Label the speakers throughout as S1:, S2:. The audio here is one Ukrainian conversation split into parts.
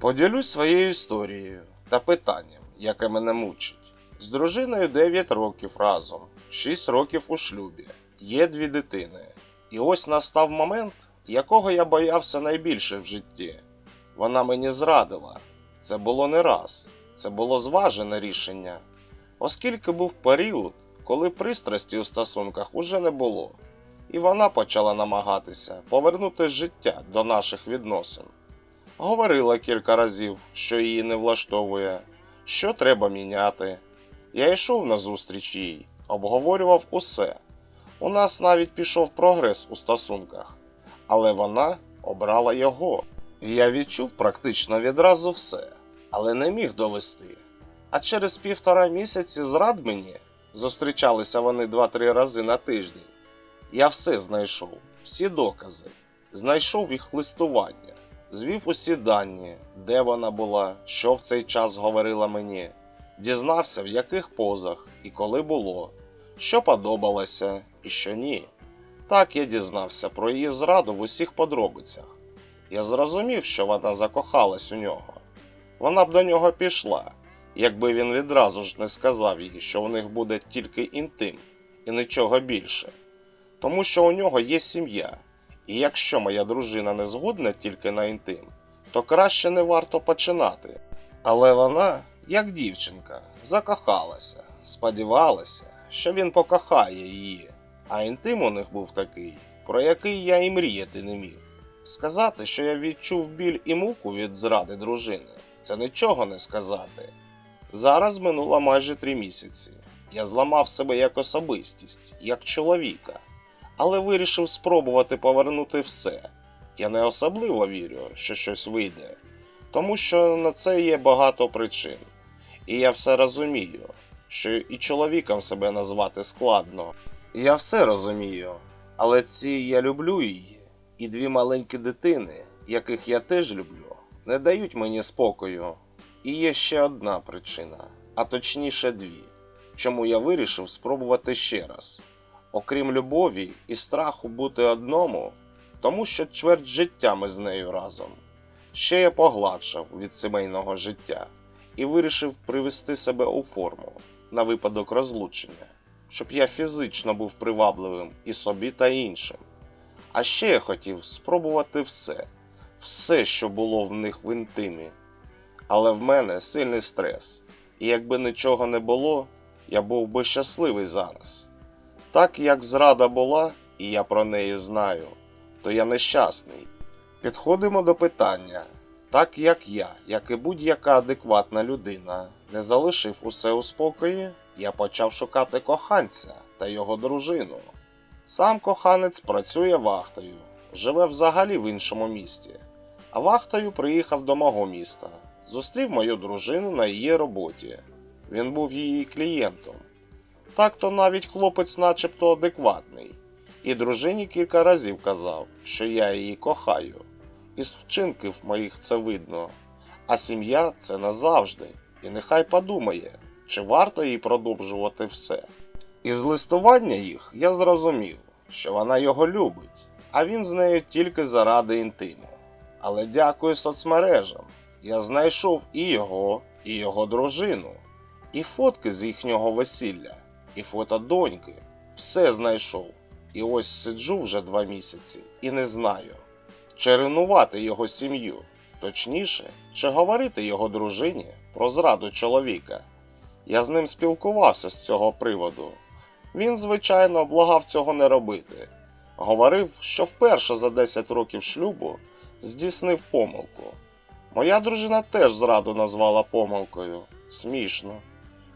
S1: Поділюсь своєю історією та питанням, яке мене мучить. З дружиною 9 років разом, 6 років у шлюбі, є дві дитини. І ось настав момент, якого я боявся найбільше в житті. Вона мені зрадила. Це було не раз, це було зважене рішення, оскільки був період, коли пристрасті у стосунках уже не було, і вона почала намагатися повернути життя до наших відносин. Говорила кілька разів, що її не влаштовує, що треба міняти. Я йшов на зустріч їй, обговорював усе. У нас навіть пішов прогрес у стосунках, але вона обрала його. Я відчув практично відразу все, але не міг довести. А через півтора місяці зрад мені зустрічалися вони два-три рази на тиждень. Я все знайшов, всі докази, знайшов їх листування, звів усі дані, де вона була, що в цей час говорила мені, дізнався, в яких позах і коли було, що подобалося і що ні. Так я дізнався про її зраду в усіх подробицях. Я зрозумів, що вона закохалась у нього. Вона б до нього пішла, якби він відразу ж не сказав їй, що в них буде тільки інтим і нічого більше. Тому що у нього є сім'я, і якщо моя дружина не згодна тільки на інтим, то краще не варто починати. Але вона, як дівчинка, закохалася, сподівалася, що він покохає її, а інтим у них був такий, про який я і мріяти не міг. Сказати, що я відчув біль і муку від зради дружини, це нічого не сказати. Зараз минуло майже три місяці. Я зламав себе як особистість, як чоловіка, але вирішив спробувати повернути все. Я не особливо вірю, що щось вийде, тому що на це є багато причин. І я все розумію, що і чоловіком себе назвати складно. Я все розумію, але ці я люблю її, і дві маленькі дитини, яких я теж люблю, не дають мені спокою. І є ще одна причина, а точніше дві, чому я вирішив спробувати ще раз. Окрім любові і страху бути одному, тому що чверть життя ми з нею разом. Ще я погладшав від сімейного життя і вирішив привести себе у форму на випадок розлучення, щоб я фізично був привабливим і собі та іншим. А ще я хотів спробувати все, все, що було в них в інтимі. Але в мене сильний стрес, і якби нічого не було, я був би щасливий зараз. Так як зрада була, і я про неї знаю, то я нещасний. Підходимо до питання. Так як я, як і будь-яка адекватна людина, не залишив усе у спокої, я почав шукати коханця та його дружину. Сам коханець працює вахтою, живе взагалі в іншому місті, а вахтою приїхав до мого міста, зустрів мою дружину на її роботі. Він був її клієнтом. Так то навіть хлопець начебто адекватний, і дружині кілька разів казав, що я її кохаю. Із вчинків моїх це видно, а сім'я це назавжди, і нехай подумає, чи варто їй продовжувати все. Із листування їх я зрозумів, що вона його любить, а він з нею тільки заради інтиму. Але дякую соцмережам, я знайшов і його, і його дружину, і фотки з їхнього весілля, і фото доньки. Все знайшов. І ось сиджу вже два місяці і не знаю, чи ревнувати його сім'ю, точніше, чи говорити його дружині про зраду чоловіка. Я з ним спілкувався з цього приводу. Він, звичайно, благав цього не робити. Говорив, що вперше за 10 років шлюбу здійснив помилку. Моя дружина теж зраду назвала помилкою. Смішно.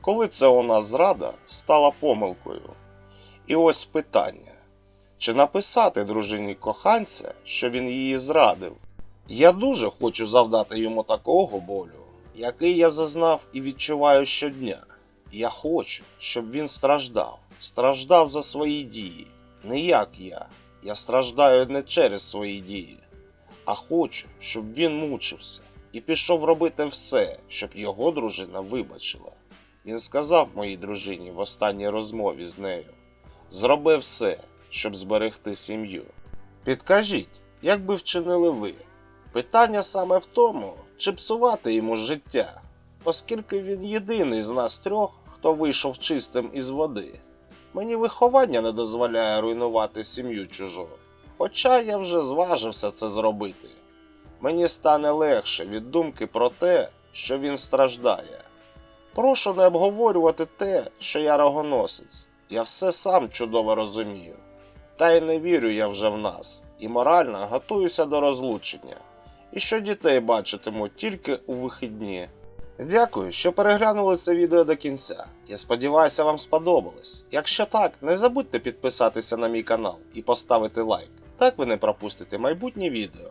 S1: Коли це у нас зрада стала помилкою? І ось питання: чи написати дружині коханця, що він її зрадив? Я дуже хочу завдати йому такого болю, який я зазнав і відчуваю щодня. Я хочу, щоб він страждав, страждав за свої дії, не як я. Я страждаю не через свої дії, а хочу, щоб він мучився і пішов робити все, щоб його дружина вибачила. Він сказав моїй дружині в останній розмові з нею: зроби все, щоб зберегти сім'ю. Підкажіть, як би вчинили ви? Питання саме в тому, чи псувати йому життя, оскільки він єдиний з нас трьох, хто вийшов чистим із води. Мені виховання не дозволяє руйнувати сім'ю чужу, хоча я вже зважився це зробити. Мені стане легше від думки про те, що він страждає. Прошу не обговорювати те, що я рогоносець. Я все сам чудово розумію. Та й не вірю я вже в нас, і морально готуюся до розлучення. І що дітей бачитиму тільки у вихідні. Дякую, що переглянули це відео до кінця. Я сподіваюся, вам сподобалось. Якщо так, не забудьте підписатися на мій канал і поставити лайк. Так ви не пропустите майбутні відео.